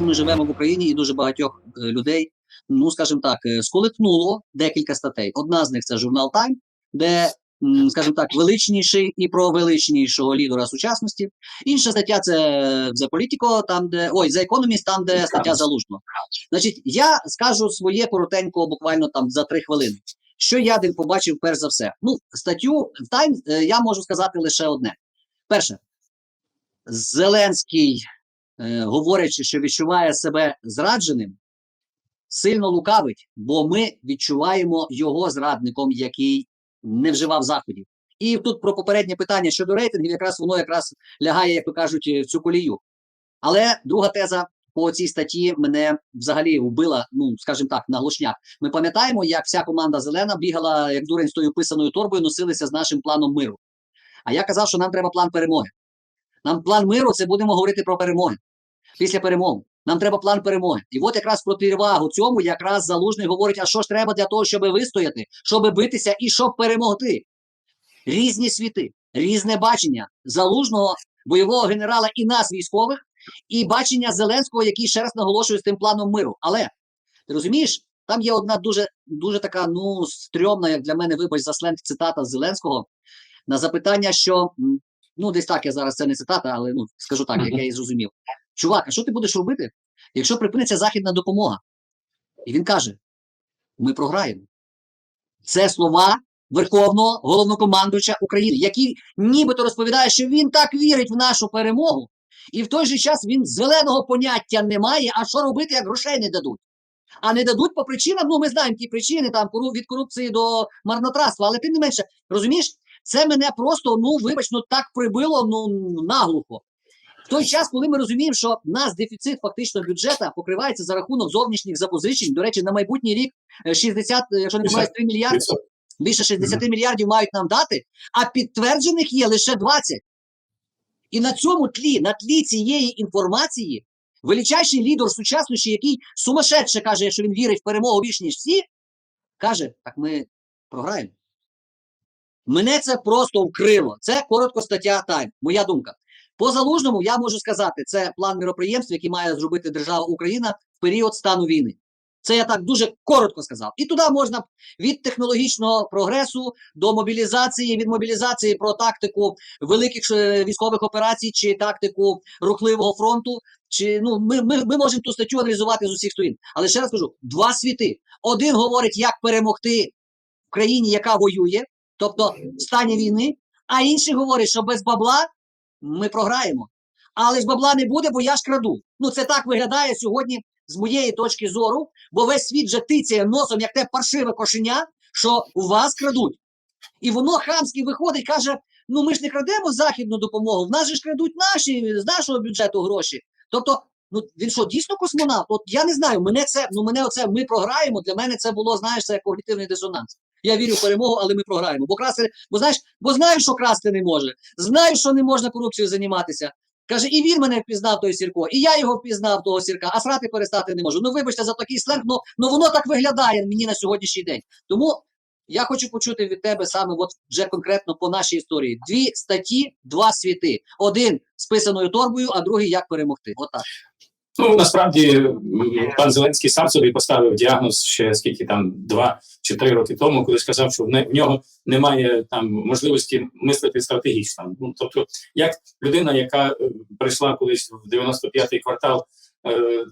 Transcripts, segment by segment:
Ми живемо в Україні і дуже багатьох е, людей, ну скажімо так, е, сколихнуло декілька статей. Одна з них це журнал Time, де, скажімо так, величніший і про величнішого лідера сучасності. Інша стаття це The Politico, там де ой, The Economist, там де стаття залужного. Значить, я скажу своє коротенько, буквально там за три хвилини. Що я побачив перш за все? Ну, статтю в е, я можу сказати лише одне. Перше, Зеленський, е, говорячи, що відчуває себе зрадженим, сильно лукавить, бо ми відчуваємо його зрадником, який не вживав заходів. І тут про попереднє питання щодо рейтингів, якраз воно якраз лягає, як то кажуть, в цю колію. Але друга теза по цій статті мене взагалі вбила, ну скажімо так, на глушняк. Ми пам'ятаємо, як вся команда зелена бігала, як дурень з тою писаною торбою, носилися з нашим планом миру. А я казав, що нам треба план перемоги. Нам план миру це будемо говорити про перемоги. Після перемоги. Нам треба план перемоги. І от якраз про перевагу цьому якраз залужний говорить: а що ж треба для того, щоб вистояти, щоб битися і щоб перемогти. Різні світи, різне бачення залужного бойового генерала і нас, військових, і бачення Зеленського, який ще раз наголошує з тим планом миру. Але ти розумієш, там є одна дуже дуже така, ну, стрьомна, як для мене, вибач за сленг цитата Зеленського на запитання, що ну десь так я зараз це не цитата, але ну скажу так, як я її зрозумів. Чувак, а що ти будеш робити, якщо припиниться західна допомога? І він каже: ми програємо. Це слова Верховного головнокомандуюча України, який нібито розповідає, що він так вірить в нашу перемогу, і в той же час він зеленого поняття не має, а що робити, як грошей не дадуть. А не дадуть по причинам, ну ми знаємо ті причини, там від корупції до марнотратства, але тим не менше, розумієш, це мене просто, ну вибач, ну так прибило ну наглухо. В той час, коли ми розуміємо, що в нас дефіцит фактично бюджету покривається за рахунок зовнішніх запозичень. До речі, на майбутній рік е, 60, е, якщо не помиляюсь, 3 мільярди, більше 60 мільярдів мають нам дати, а підтверджених є лише 20. І на цьому тлі, на тлі цієї інформації, величайший лідер сучасності, який сумасшедше каже, що він вірить в перемогу більш ніж всі, каже: так ми програємо. Мене це просто вкрило. Це коротко стаття Тайм. Моя думка. По залужному я можу сказати, це план міроприємств, який має зробити держава Україна в період стану війни. Це я так дуже коротко сказав. І туди можна від технологічного прогресу до мобілізації, від мобілізації про тактику великих е, військових операцій чи тактику рухливого фронту. Чи ну ми, ми, ми можемо ту статтю аналізувати з усіх сторін. Але ще раз кажу: два світи. Один говорить, як перемогти в країні, яка воює, тобто в стані війни, а інший говорить, що без бабла ми програємо. Але ж бабла не буде, бо я ж краду. Ну це так виглядає сьогодні з моєї точки зору, бо весь світ вже тицяє носом, як те паршиве кошеня, що у вас крадуть. І воно хамськи виходить, каже: ну ми ж не крадемо західну допомогу, в нас же ж крадуть наші з нашого бюджету гроші. Тобто, ну він що, дійсно космонавт? От я не знаю, мене це, ну мене оце ми програємо. Для мене це було, знаєш, це когнітивний дисонанс. Я вірю в перемогу, але ми програємо. Бо красти, бо знаєш, бо знаю, що красти не може. Знаю, що не можна корупцією займатися. Каже, і він мене впізнав той сірко, і я його впізнав того сірка, а срати перестати не можу. Ну вибачте за такий сленг, ну, ну воно так виглядає мені на сьогоднішній день. Тому я хочу почути від тебе саме, от вже конкретно по нашій історії. Дві статті, два світи. Один з писаною торбою, а другий як перемогти. Отак. Ну насправді пан Зеленський сам собі поставив діагноз ще скільки там два чи три роки тому, коли сказав, що в нього немає там можливості мислити стратегічно. Ну тобто, як людина, яка е, прийшла колись в 95-й квартал е,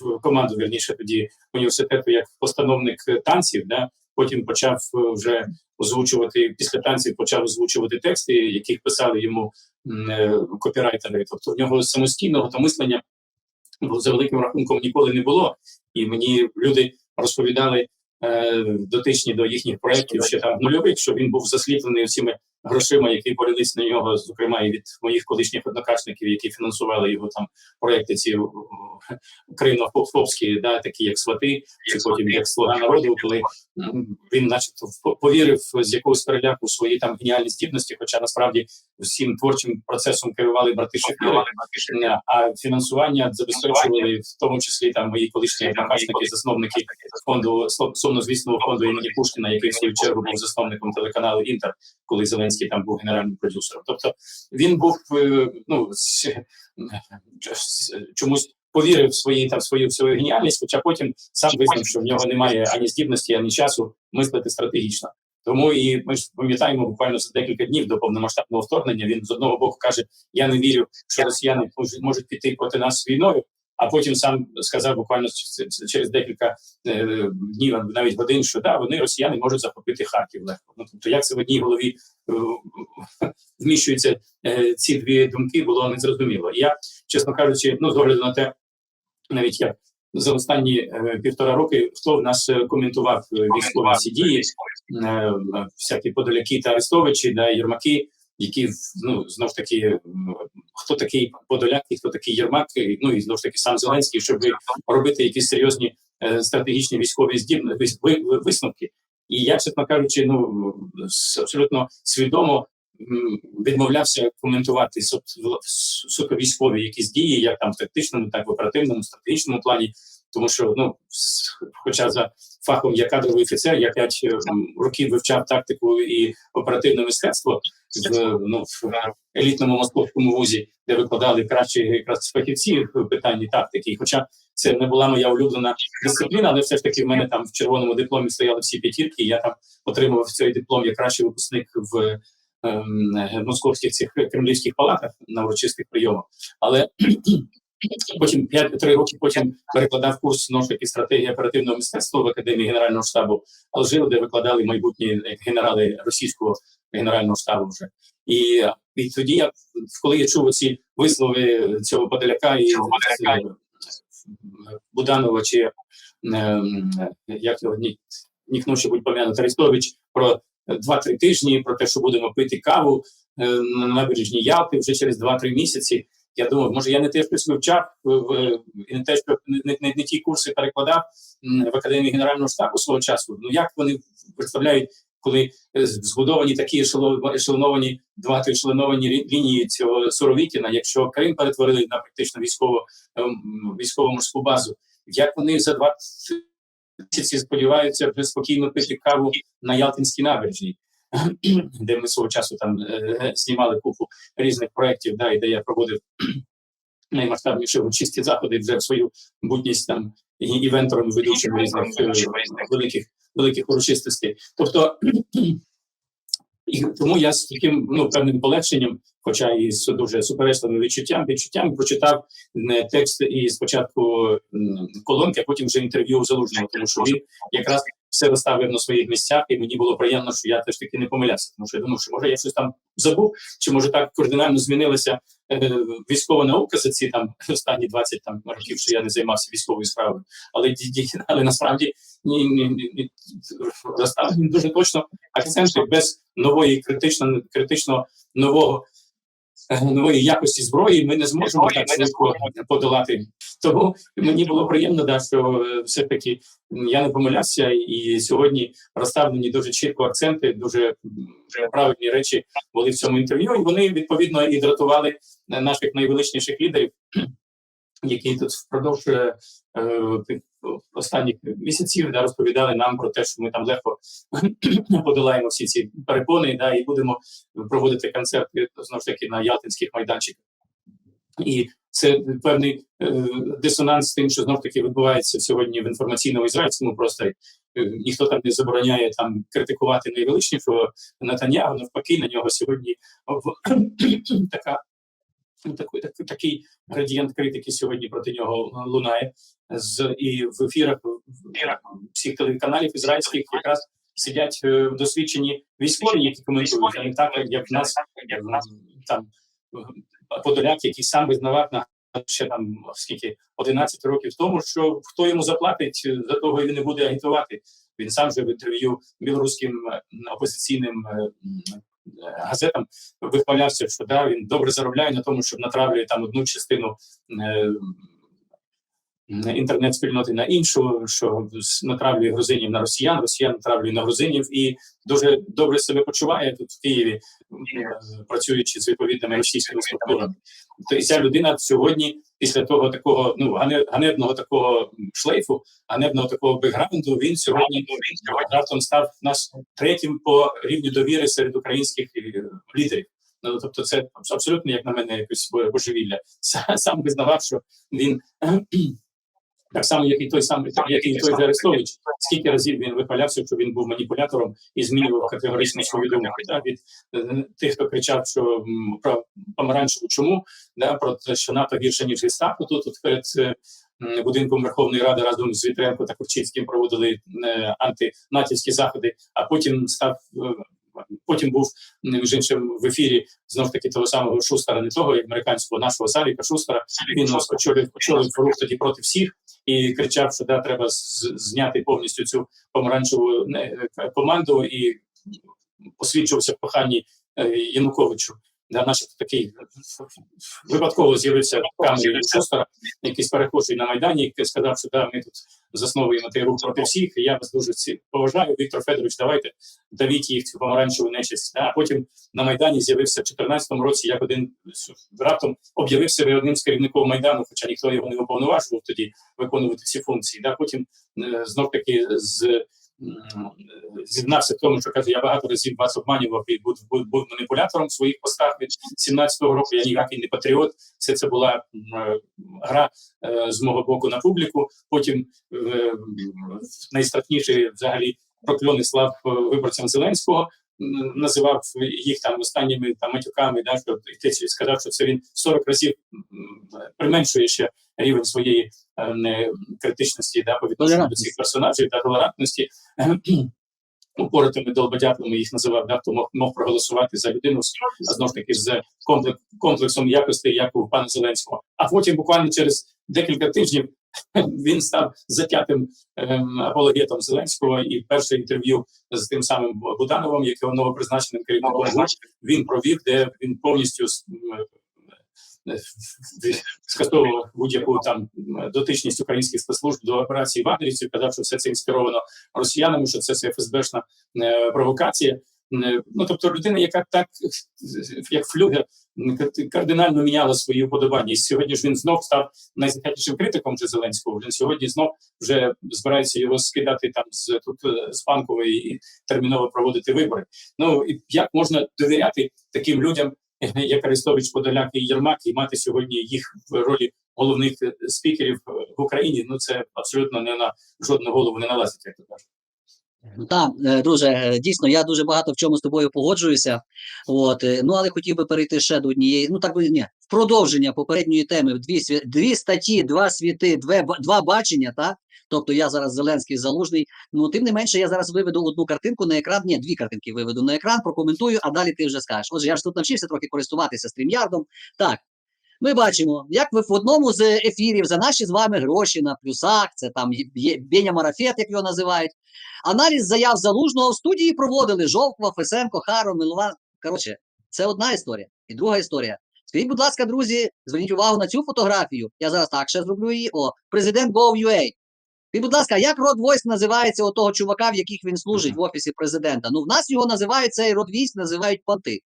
в команду, вірніше тоді університету, як постановник танців, да потім почав е, вже озвучувати після танців, почав озвучувати тексти, яких писали йому е, копірайтери. Тобто в нього самостійного та мислення бо за великим рахунком ніколи не було. І мені люди розповідали е, дотичні до їхніх проєктів ще там нульових, що він був засліплений всіми грошима, які полились на нього, зокрема і від моїх колишніх однокашників, які фінансували його там проекти ці україно-фобські, да, такі як свати, чи потім як слуга народу, коли він, начебто, повірив з якогось переляку свої там геніальні здібності, хоча насправді всім творчим процесом керували брати Шефіри, Е, а фінансування забезпечували в тому числі там мої колишні однокашники, засновники фонду сумнозвісного фонду імені Пушкіна, який в свою чергу був засновником телеканалу Інтер, коли Зеленський там був генеральним продюсером. Тобто він був е, ну чомусь повірив в свої там свою свою геніальність, хоча потім сам визнав, що в нього немає ані здібності, ані часу мислити стратегічно. Тому і ми ж пам'ятаємо буквально за декілька днів до повномасштабного вторгнення. Він з одного боку каже: Я не вірю, що росіяни можуть, можуть піти проти нас війною. А потім сам сказав буквально через декілька е, днів, навіть годин, що да, вони росіяни можуть захопити Харків легко. Ну тобто, як це в одній голові е, вміщуються е, ці дві думки, було незрозуміло. Я, чесно кажучи, ну з огляду на те, навіть як за останні е, півтора роки, хто в нас е, коментував е, військові ці дії, всякі подоляки та арестовичі, да, єрмаки, які ну знов таки, хто такий подоляк і хто такий єрмак, ну і знов таки сам Зеленський, щоб робити якісь серйозні стратегічні військові здібні вис- ви- ви- висновки. І я, чесно кажучи, ну абсолютно свідомо відмовлявся коментувати су- суто військові якісь дії, як там в тактичному, так в оперативному, стратегічному плані. Тому що ну, хоча за фахом я кадровий офіцер, я п'ять е, років вивчав тактику і оперативне мистецтво в ну в елітному московському вузі, де викладали кращі якраз фахівці в питанні тактики. І Хоча це не була моя улюблена дисципліна, але все ж таки в мене там в червоному дипломі стояли всі п'ятірки. і Я там отримував цей диплом як кращий випускник в московських цих кремлівських палатах на урочистих прийомах. Але потім 5-3 роки потім перекладав курс ж стратегії оперативного мистецтва в академії генерального штабу Алжиру, де викладали майбутні генерали російського генерального штабу вже. І, і тоді я, коли я чув ці вислови цього Подоляка і е, Буданова чи е, як його ні, ніхну ще будь пом'янути Арестович про 2-3 тижні, про те, що будемо пити каву е, на набережні Ялти вже через 2-3 місяці. Я думав, може, я не те щось вивчав не те, що не, не, не ті курси перекладав в академії генерального штабу свого часу. Ну як вони представляють, коли е, збудовані такі ешело- ешелоновані два ешелоновані лі- лінії цього Суровікіна, якщо Крим перетворили на практично військово ем, військово-морську базу, як вони за два місяці сподіваються вже спокійно пити каву на Ялтинській набережній, де ми свого часу там е, знімали купу різних проєктів, да, і де я проводив наймасштабніші чисті заходи вже в свою будність там івентором ведучим різних е, великих великих урочистостей. Тобто і тому я з таким ну певним полегшенням, хоча і з дуже суперечливим відчуттям, відчуттям прочитав е, текст і спочатку колонки, а потім вже інтерв'ю залужного, тому що він якраз все розставив на своїх місцях, і мені було приємно, що я теж таки не помилявся. Тому що я думав, що може я щось там забув, чи може так кардинально змінилася е, військова наука за ці там останні 20 там років, що я не займався військовою справою. Але але насправді ні, ні, ні розставлені дуже точно акценти без нової критично критично нового. Нової якості зброї ми не зможемо так швидко подолати. Тому мені було приємно, да, що е, все таки я не помилявся, і сьогодні розставлені дуже чітко акценти, дуже правильні речі були в цьому інтерв'ю. І вони відповідно і дратували е, наших найвеличніших лідерів, які тут впродовж е, е, останніх місяців да, розповідали нам про те, що ми там легко подолаємо всі ці перепони, да, і будемо проводити концерти знову ж таки на Ялтинських майданчиках. І це певний е, дисонанс з тим, що знов таки відбувається сьогодні в інформаційному ізраїльському просторі. Е, ніхто там не забороняє там критикувати найвеличнішого Натаняhu, навпаки, на нього сьогодні в- така. Такий, такий, такий градієнт критики сьогодні проти нього лунає. З і в ефірах в- всіх телеканалів ізраїльських якраз сидять е, досвідчені військові, які коментують, а не так, як в нас як в нас. там е, Подоляк, який сам визнавав на ще там скільки 11 років тому, що хто йому заплатить е, за того, він не буде агітувати. Він сам же в інтерв'ю білоруським опозиційним газетам вихвалявся, що да, він добре заробляє на тому, щоб натравлює там одну частину е, інтернет-спільноти на іншу, що натравлює грузинів на росіян, росіян натравлює на грузинів. І дуже добре себе почуває тут в Києві, е, працюючи з відповідними російськими структурами. Тобто ця людина сьогодні, після того такого ну гане- ганебного такого шлейфу, ганебного такого бекграунду, він сьогодні раптом став нас третім по рівню довіри серед українських е, лідерів. Ну тобто, це абсолютно, як на мене, якось бо- божевілля. Са- Сам визнавав, що він так само, як і той самий, як і той Арестович, скільки разів він вихвалявся, що він був маніпулятором і змінював категорично свою думку. Да, від е, тих, хто кричав, що про помаранчеву чому, да, про те, що НАТО гірше, ніж Гестапо, тут, тут перед е, будинком Верховної Ради разом з Вітренко та Курчицьким проводили е, антинатівські заходи, а потім став. е, Потім був між іншим в ефірі знов таки того самого Шустера, не того як американського нашого Савіка Шустера. Він очолив, очолив рух тоді проти всіх і кричав, що да, треба зняти повністю цю помаранчеву е, команду і освічувався в коханні е, Януковичу. Наш такий випадково з'явився в камері Шустера, якийсь перехожий на Майдані, який сказав, що да, ми тут засновуємо той рух проти всіх, і я вас дуже ці поважаю. Віктор Федорович, давайте давіть їх цю помаранчеву нечисть. А потім на Майдані з'явився в 2014 році, як один раптом об'явив себе одним з керівників Майдану, хоча ніхто його не уповноважував тоді виконувати ці функції. Да, потім е, знов таки з зізнався в тому, що каже, я багато разів вас обманював і був, був, був маніпулятором в своїх постах від 17-го року. Я ніякий не патріот. Все це була е, гра е, з мого боку на публіку. Потім е, найстрашніший взагалі прокльони слав е, виборцям Зеленського. Називав їх там останніми там матюками, да, що ти сказав, що це він 40 разів применшує ще рівень своєї е, не, критичності да, по відношенню до цих персонажів та толерантності. Упоротими долбодятлами їх називав, да, хто мог, мог проголосувати за людину а знов ж таки з комплексом якостей, як у пана Зеленського. А потім буквально через декілька тижнів він став затятим ем, апологетом Зеленського, і перше інтерв'ю з тим самим Будановим, якого новопризначеним керівником він провів, де він повністю м, е, скасовував будь-яку там дотичність українських спецслужб до операції вагнерівців, казав, що все це інспіровано росіянами, що це все ФСБшна е, провокація. Е, Ну тобто людина, яка так е, як флюгер кардинально міняла свої вподобання. Сьогодні ж він знов став найзахятнішим критиком вже Зеленського. Він сьогодні знов вже збирається його скидати там з тут е, з банкової і терміново проводити вибори. Ну і як можна довіряти таким людям, як Арестович Подоляк і Єрмак, і мати сьогодні їх в ролі головних е, спікерів е, в Україні? Ну це абсолютно не на жодну голову не налазить, як то кажуть. Так, е, друже, е, дійсно, я дуже багато в чому з тобою погоджуюся. От, е, ну, але хотів би перейти ще до однієї, ну так би ні, в продовження попередньої теми, дві, дві статті, два світи, ба- два бачення, так? Тобто я зараз Зеленський залужний. Ну, тим не менше, я зараз виведу одну картинку на екран. Ні, дві картинки виведу на екран, прокоментую, а далі ти вже скажеш. Отже, я ж тут навчився трохи користуватися стрімярдом. Так, ми бачимо, як ви в одному з ефірів за наші з вами гроші на плюсах, це там є Беня Марафет, як його називають. Аналіз заяв залужного в студії проводили Жовква, Фесенко, Харо, Милован. Коротше, це одна історія. І друга історія. Скажіть, будь ласка, друзі, зверніть увагу на цю фотографію. Я зараз так ще зроблю її. О, президент Gov.ua. Скажіть, будь ласка, як род войск називається у того чувака, в яких він служить в офісі президента? Ну, в нас його називають цей род військ, називають понти.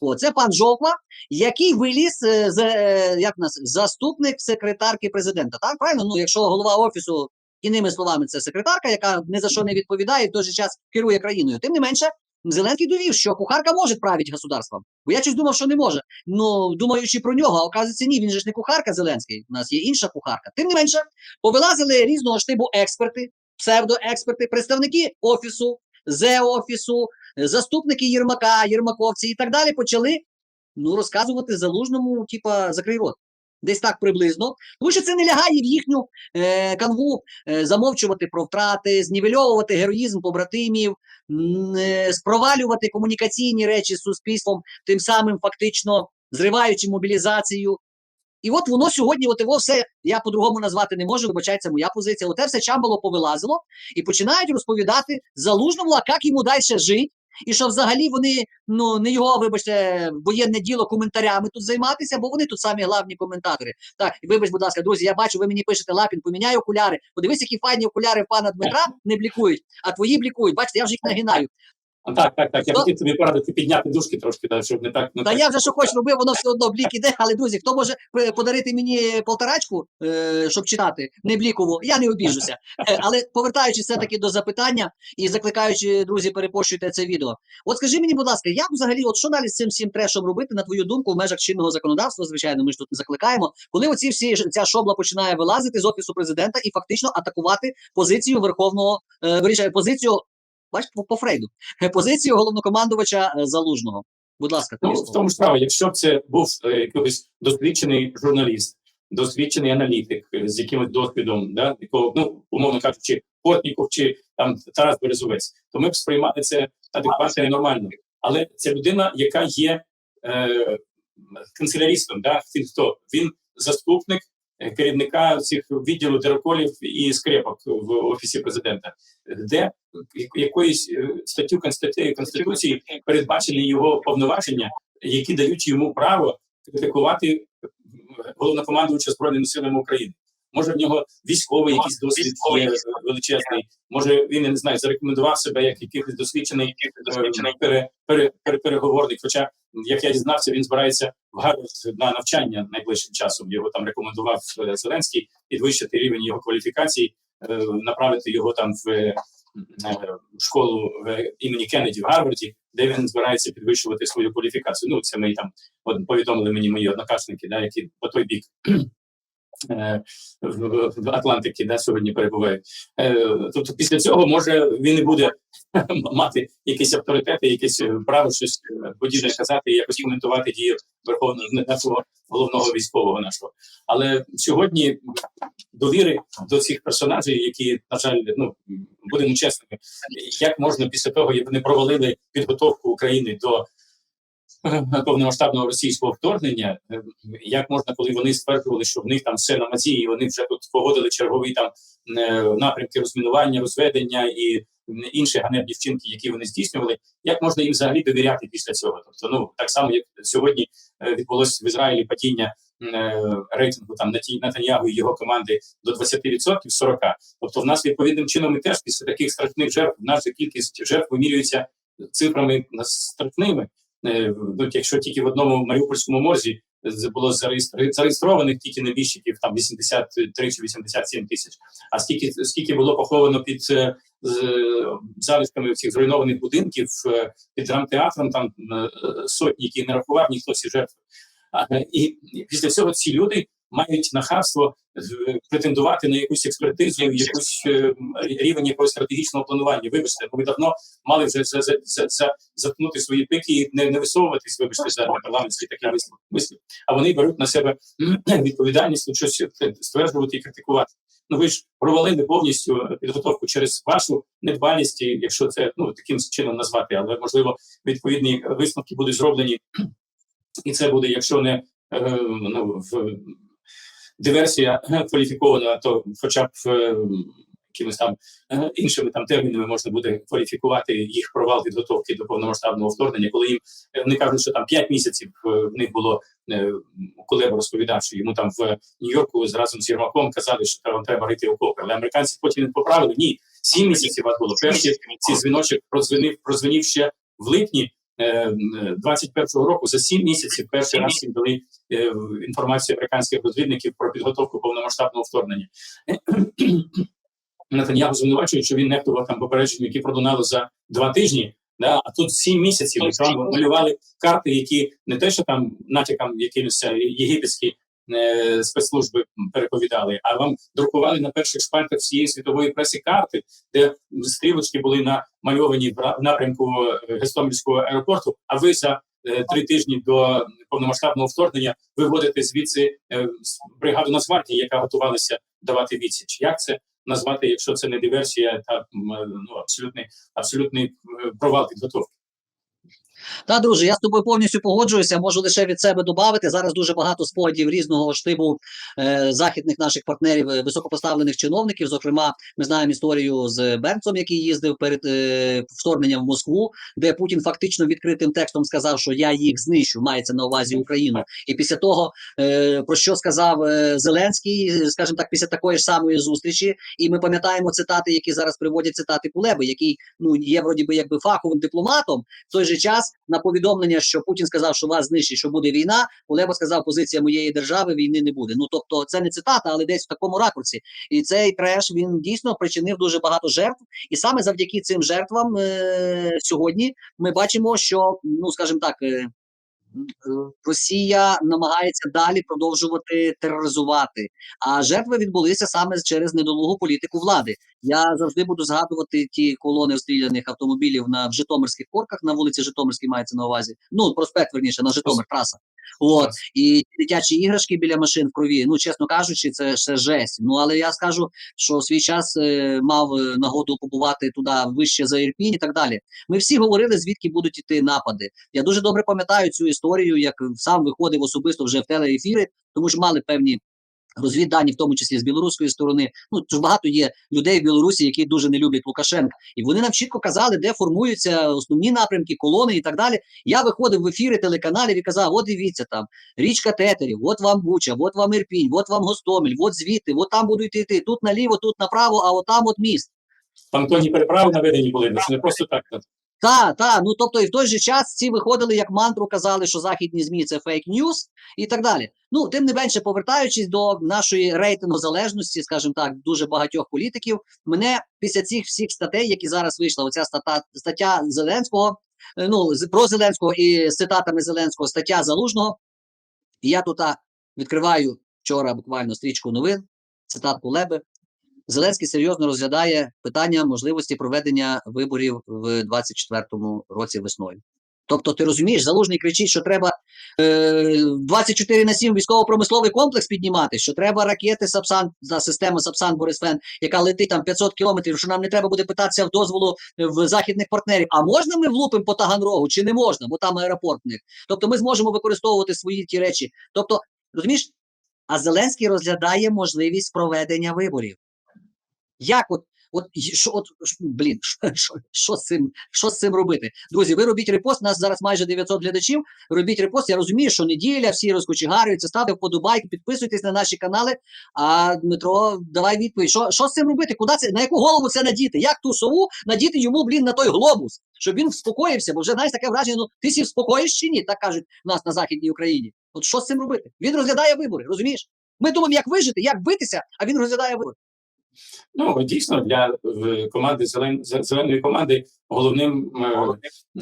О, це пан Жовква, який виліз е, з е, як нас заступник секретарки президента. Так, правильно? Ну, якщо голова офісу, іними словами, це секретарка, яка ні за що не відповідає, і в той же час керує країною. Тим не менше, Зеленський довів, що кухарка може правити государством. Бо я щось думав, що не може. Ну, думаючи про нього, а оказується, ні, він же ж не кухарка Зеленський. У нас є інша кухарка. Тим не менше, повилазили різного штибу експерти, псевдоексперти, представники офісу, зе-офісу, е, заступники Єрмака, Єрмаковці і так далі почали ну, розказувати залужному, типа, закрий рот. Десь так приблизно. Тому що це не лягає в їхню е, канву е, замовчувати про втрати, знівельовувати героїзм побратимів, е, спровалювати комунікаційні речі з суспільством, тим самим фактично зриваючи мобілізацію. І от воно сьогодні, от його все, я по-другому назвати не можу, вибачається моя позиція. Оте все чамбало повилазило і починають розповідати залужному, а як йому далі жити. І що взагалі вони ну не його, вибачте, воєнне діло коментарями тут займатися, бо вони тут самі главні коментатори. Так, вибач, будь ласка, друзі, я бачу, ви мені пишете Лапін, поміняй окуляри. Подивись, які файні окуляри пана Дмитра не блікують, а твої блікують. Бачите, я вже їх нагинаю. А, Так, так, так. Я хотів тобі порадити підняти дужки трошки, да, щоб не так. Не Та так. я вже що хоч робив, воно все одно блік іде. Але друзі, хто може е, подарити мені полторачку, е, щоб читати, не блікову, я не обіжуся. Е, Але повертаючись все-таки до запитання і закликаючи, друзі, перепощуйте це відео. От скажи мені, будь ласка, як взагалі, от що далі з цим всім трешом робити, на твою думку, в межах чинного законодавства, звичайно, ми ж тут не закликаємо, коли оці всі ця шобла починає вилазити з офісу президента і фактично атакувати позицію верховного, е, позицію. Бачите, по, Фрейду, позицію головнокомандувача е, залужного. Будь ласка, Ну, в тому справа, якщо б це був е, якийсь досвідчений журналіст, досвідчений аналітик е, з якимось досвідом, да, якого, ну, умовно кажучи, Портніков чи там Тарас Березовець, то ми б сприймали це адекватно і нормально. Але це людина, яка є е, канцелярістом, да, тим, хто він заступник керівника цих відділу дироколів і скрепок в офісі президента, де якоїсь е, статтю Конституції, Конституції передбачені його повноваження, які дають йому право критикувати головнокомандуюча збройними силами України. Може, в нього військовий якийсь досвід є величезний. Може, він я не знаю, зарекомендував себе як якийсь досвідчений е, пере, пере, пере, переговорник. Хоча, як я дізнався, він збирається в Гарвард на навчання найближчим часом. Його там рекомендував е, Зеленський підвищити рівень його кваліфікації, е, направити його там в е, школу імені Кеннеді в Гарварді, де він збирається підвищувати свою кваліфікацію. Ну, це мої там повідомили мені мої однокашники, да, які по той бік. Е, В, Атлантики да, сьогодні перебувають. Е, тобто, після цього може він і буде мати якісь авторитети, якесь е, право щось подібне казати, і якось коментувати дії верховного нашого головного військового нашого. Але сьогодні довіри до цих персонажів, які, на жаль, ну будемо чесними, як можна після того, як вони провалили підготовку України до повномасштабного російського вторгнення, е, як можна, коли вони стверджували, що в них там все на маті, і вони вже тут погодили чергові там е, напрямки розмінування, розведення і інші ганебні вчинки, які вони здійснювали, як можна їм взагалі довіряти після цього? Тобто, ну так само, як сьогодні е, відбулося в Ізраїлі падіння е, рейтингу там Наті- Натаньягу і його команди до 20% 40%. Тобто, в нас відповідним чином і теж після таких страшних жертв наша кількість жертв вимірюється цифрами страшними. Е, Ну, якщо тільки в одному Маріупольському морзі було зареєстр- зареєстрованих тільки небіжчиків там 83 чи 87 тисяч. А скільки скільки було поховано під е, залишками цих зруйнованих будинків е, під драмтеатром, там е, сотні, які не рахував ніхто всі жертви. Е, І після всього ці люди мають нахабство е, претендувати на якусь експертизу, якусь е, рівень якогось стратегічного планування. Вибачте, ми давно мали за, за, за, за, заткнути свої пики і не, не висовуватись, вибачте, за парламентський такий вислів. А вони беруть на себе відповідальність щось е, стверджувати і критикувати. Ну ви ж провалили повністю підготовку через вашу недбалість, якщо це ну таким чином назвати, але можливо відповідні висновки будуть зроблені, і це буде, якщо не е, ну, в диверсія кваліфікована, то хоча б е, якимись там е, іншими там термінами можна буде кваліфікувати їх провал підготовки до повномасштабного вторгнення, коли їм е, вони кажуть, що там 5 місяців в них було Кулеба розповідав, що йому там в Нью-Йорку разом з Єрмаком казали, що там треба рити окопи. Але американці потім не поправили. Ні, 7 місяців вас було. Перші ці дзвіночок прозвенив, прозвенів ще в липні. Е, 21-го року за 7 місяців перший раз їм дали е, інформацію американських розвідників про підготовку повномасштабного вторгнення. Натаньягу звинувачують, що він нехтував там попередження, які продунали за два тижні. Да, а тут сім місяців там малювали карти, які не те, що там натякам якимось е, єгипетські е, спецслужби переповідали, а вам друкували на перших шпальтах всієї світової преси карти, де стрілочки були намальовані в ра- в напрямку е, Гестомельського аеропорту. А ви за е, три тижні до повномасштабного вторгнення виводите звідси е, бригаду Нацгвардії, яка готувалася давати відсіч. Як це назвати, якщо це не диверсія та е, ну абсолютний абсолютний провал підготовки? Та, друже, я з тобою повністю погоджуюся. Можу лише від себе додати. Зараз дуже багато спогадів різного штибу е, західних наших партнерів, е, високопоставлених чиновників. Зокрема, ми знаємо історію з Бернцом, який їздив перед е, вторгненням в Москву, де Путін фактично відкритим текстом сказав, що я їх знищу, мається на увазі Україну. І після того, е, про що сказав е, Зеленський, скажімо так, після такої ж самої зустрічі, і ми пам'ятаємо цитати, які зараз приводять цитати Кулеби, який ну є вроді би якби фаховим дипломатом. В той же час на повідомлення, що Путін сказав, що вас знищить, що буде війна. Кулеба сказав, позиція моєї держави війни не буде. Ну тобто, це не цитата, але десь в такому ракурсі. І цей треш він дійсно причинив дуже багато жертв. І саме завдяки цим жертвам е- сьогодні ми бачимо, що ну скажімо так. Е- Росія намагається далі продовжувати тероризувати, а жертви відбулися саме через недолугу політику влади. Я завжди буду згадувати ті колони розстріляних автомобілів на в Житомирських корках на вулиці Житомирській мається на увазі. Ну проспект верніше на Житомир траса. От і дитячі іграшки біля машин в крові. Ну чесно кажучи, це ще жесть. Ну але я скажу, що в свій час е, мав е, нагоду побувати туди вище за Ірпінь і так далі. Ми всі говорили, звідки будуть іти напади. Я дуже добре пам'ятаю цю історію, як сам виходив особисто вже в телеефіри, тому що мали певні розвіддані, в тому числі з білоруської сторони. Ну ж багато є людей в Білорусі, які дуже не люблять Лукашенка, і вони нам чітко казали, де формуються основні напрямки, колони і так далі. Я виходив в ефіри телеканалів і казав: от дивіться там річка Тетерів, от вам Буча, от вам Ірпінь, от вам Гостомель, от звідти, от там будуть йти. Тут наліво, тут направо, а от там от міст. Там тоні переправи наведені були, це не просто так. Та, та, ну тобто, і в той же час ці виходили як мантру, казали, що західні змі це фейк ньюс і так далі. Ну, тим не менше, повертаючись до нашої рейтингу залежності, скажімо так, дуже багатьох політиків, мене після цих всіх статей, які зараз вийшла, оця стата, стаття Зеленського, е, ну про Зеленського і з цитатами Зеленського, стаття Залужного. Я тут відкриваю вчора буквально стрічку новин, цитатку Леби. Зеленський серйозно розглядає питання можливості проведення виборів в 24-му році весною. Тобто, ти розумієш, залужний кричить, що треба е, 24 на 7 військово-промисловий комплекс піднімати, що треба ракети Сапсан за систему Сапсан Борисфен, яка летить там 500 кілометрів, що нам не треба буде питатися в дозволу е, в західних партнерів. А можна ми влупимо по Таганрогу чи не можна, бо там аеропорт них. Тобто, ми зможемо використовувати свої ті речі. Тобто, розумієш, а Зеленський розглядає можливість проведення виборів. Як от, от, що, от блін, що, що, з цим, що з цим робити? Друзі, ви робіть репост, нас зараз майже 900 глядачів. Робіть репост. Я розумію, що неділя, всі розкочегарюються, ставте вподобайки, підписуйтесь на наші канали. А Дмитро, давай відповідь. Що, що з цим робити? Куди це, на яку голову це надіти? Як ту сову надіти йому, блін, на той глобус, щоб він вспокоївся, бо вже знаєш таке враження, ну ти сі вспокоїш чи ні? Так кажуть в нас на Західній Україні. От що з цим робити? Він розглядає вибори, розумієш? Ми думаємо, як вижити, як битися, а він розглядає вибори. Ну дійсно для е, команди зелен, зеленої команди головним е,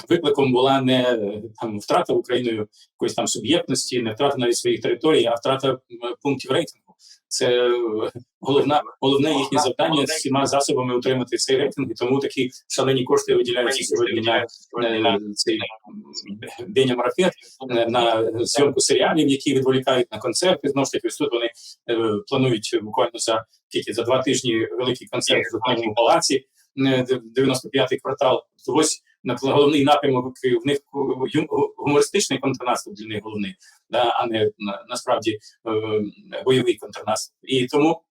викликом була не е, там втрата Україною якоїсь там суб'єктності, не втрата навіть своїх територій, а втрата пунктів рейтингу. Це е, головна головне їхнє завдання всіма засобами утримати цей рейтинг, і тому такі шалені кошти виділяються сьогодні на е, цей Беня Марафет, е, на зйомку серіалів, які відволікають на концерти. Знову ж таки, ось тут вони е, планують буквально за тільки за два тижні великий концерт в Жовтневому палаці, е, де- 95-й квартал. Ось на головний напрямок в них гумористичний контрнаступ для них головний, да, а не на, насправді е, бойовий контрнаступ. І тому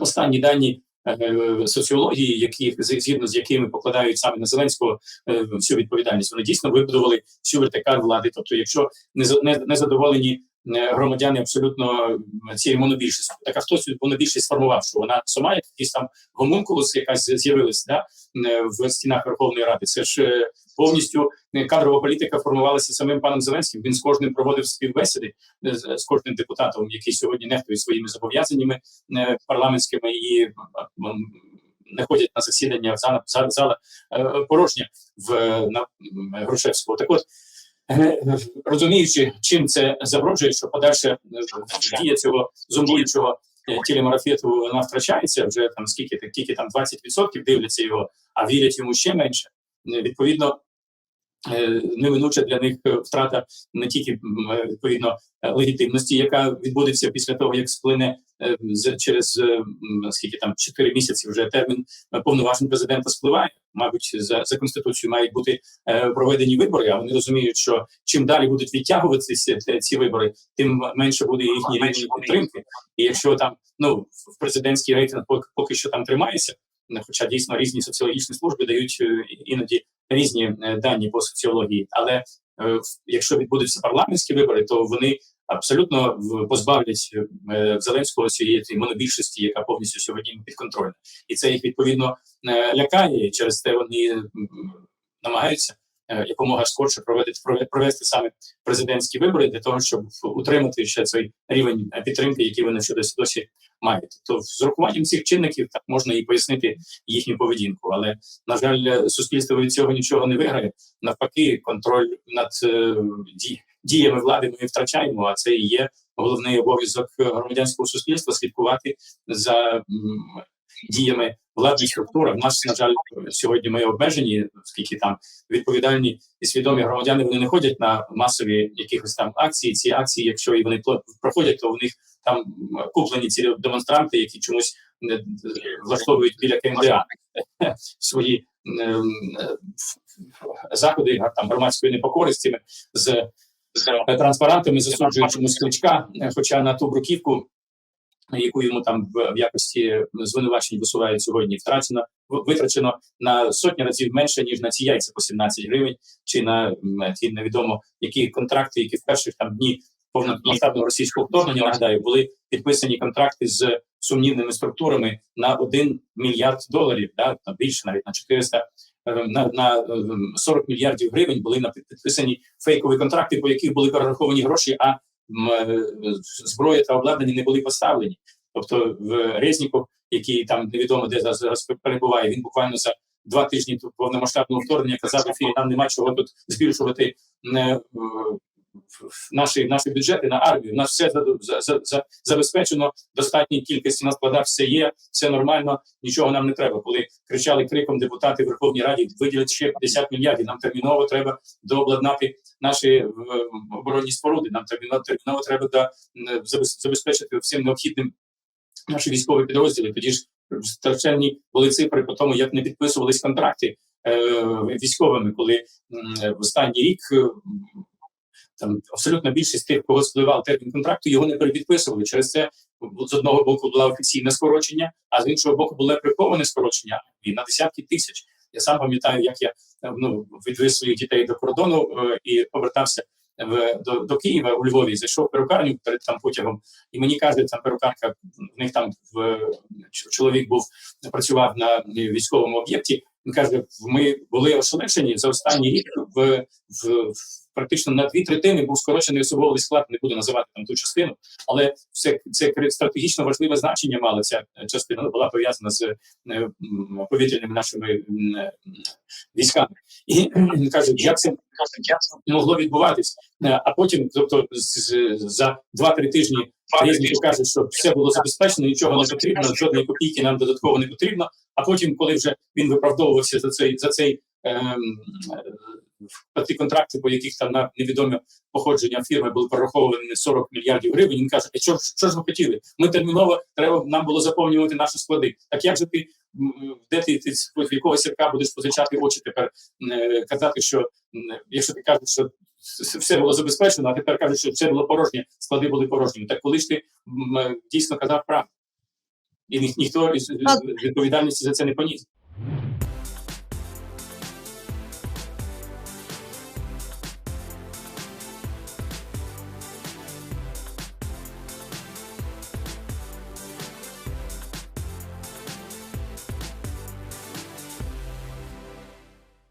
останні дані. е, Соціології, які згідно з якими покладають саме на Зеленського е, всю відповідальність, вони дійсно вибудували всю вертикаль влади. Тобто, якщо не за- не, не задоволені громадяни абсолютно м, цією монобільшістю. Так а хто цю монобільшість сформував? Що вона сама якийсь там гомункулус, якась з'явилась да, е, в стінах Верховної Ради. Це ж е, повністю е, кадрова політика формувалася самим паном Зеленським. Він з кожним проводив співбесіди е, з кожним депутатом, який сьогодні нехтує своїми зобов'язаннями е, парламентськими і не ходять на засідання в зала, зала, е, порожня в е, на Грушевського. Так от. Е, Розуміючи, чим це загрожує, що подальше е, дія цього зомбуючого е, телемарафету вона втрачається вже там скільки тільки там 20% дивляться його, а вірять йому ще менше. Відповідно, неминуча для них е, втрата не тільки е, відповідно е, легітимності, яка відбудеться після того, як сплине е, через е, скільки там 4 місяці вже термін е, повноважень президента спливає. Мабуть, за, за конституцією мають бути е, проведені вибори. А вони розуміють, що чим далі будуть відтягуватися ці, вибори, тим менше буде їхній рівень підтримки. І якщо там ну в президентський рейтинг поки, що там тримається, е, хоча дійсно різні соціологічні служби дають е, іноді різні е, дані по соціології, але е, якщо відбудуться парламентські вибори, то вони абсолютно позбавлять Зеленського цієї монобільшості, яка повністю сьогодні підконтрольна, і це їх відповідно лякає. Через те вони намагаються якомога скорше провести прове- провести саме президентські вибори для того, щоб утримати ще цей рівень е, підтримки, який вони ще досі досі мають. Тобто, з урахуванням цих чинників так можна і пояснити їхню поведінку. Але на жаль, е, суспільство від цього нічого не виграє. Навпаки, контроль над е, ді- діями влади ми втрачаємо. А це і є головний обов'язок е, громадянського суспільства слідкувати за діями владних структур. В нас, на жаль, сьогодні ми обмежені, оскільки там відповідальні і свідомі громадяни вони не ходять на масові якихось там акції. Ці акції, якщо і вони проходять, то в них там куплені ці демонстранти, які чомусь е, влаштовують біля КМДА свої е, заходи там громадської непокори з е, транспарантами кличка, е, хоча на ту бруківку, яку йому там в, в якості звинувачень висувають сьогодні, втрачено витрачено на сотні разів менше ніж на ці яйця по 17 гривень, чи на ті невідомо які контракти, які в перших там дні повномасштабного російського вторгнення нагадаю, були підписані контракти з сумнівними структурами на 1 мільярд доларів, да, там більше навіть на 400, е, на, на е, 40 мільярдів гривень були на підписані фейкові контракти, по яких були перераховані гроші, а е, зброя та обладнання не були поставлені. Тобто в Резніков, який там невідомо де зараз- перебуває, він буквально за два тижні повномасштабного вторгнення казав, що нам нема чого тут збільшувати е, наші, наші бюджети на армію. Нас все за, за, за, за, забезпечено достатній кількості на складах все є, все нормально, нічого нам не треба. Коли кричали криком депутати Верховній Раді, виділять ще 50 мільярдів. Нам терміново треба дообладнати наші е, оборонні споруди. Нам терміново, терміново треба забез- забезпечити всім необхідним наші військові підрозділи. Тоді ж страшенні були цифри по тому, як не підписувались контракти е, військовими, коли в останній рік. Там абсолютна більшість тих, кого спливав термін контракту, його не перепідписували. Через це з одного боку було офіційне скорочення, а з іншого боку було приховане скорочення і на десятки тисяч. Я сам пам'ятаю, як я ну відвіз своїх дітей до кордону е, і повертався в до, до Києва у Львові. Зайшов в перукарню перед там потягом, і мені каже, там перукарка в них там в чоловік був працював на військовому об'єкті. Він каже: ми були ошелешені за останній рік в, в, в практично на дві третини був скорочений особовий склад. Не буду називати там ту частину, але це це стратегічно важливе значення мала ця частина. Була пов'язана з е, повітряними нашими військами. І каже, як це могло відбуватись? Е, А потім, тобто, за 2-3 тижні різні кажуть, що все було забезпечено, нічого не потрібно, жодної копійки нам додатково не потрібно. А потім, коли вже він виправдовувався за цей за цей ем, е, ті контракти, по яких там на невідоме походження фірми були прораховані 40 мільярдів гривень. Він каже: що, що ж ви хотіли? Ми терміново треба нам було заповнювати наші склади. Так як же ти де ти, ти з якого сірка будеш позичати очі тепер е, казати, що м, якщо ти кажеш, що все було забезпечено, а тепер кажуть, що все було порожнє, склади були порожні. Так коли ж ти дійсно казав правду? І ні, ніхто відповідальності за це не поніс.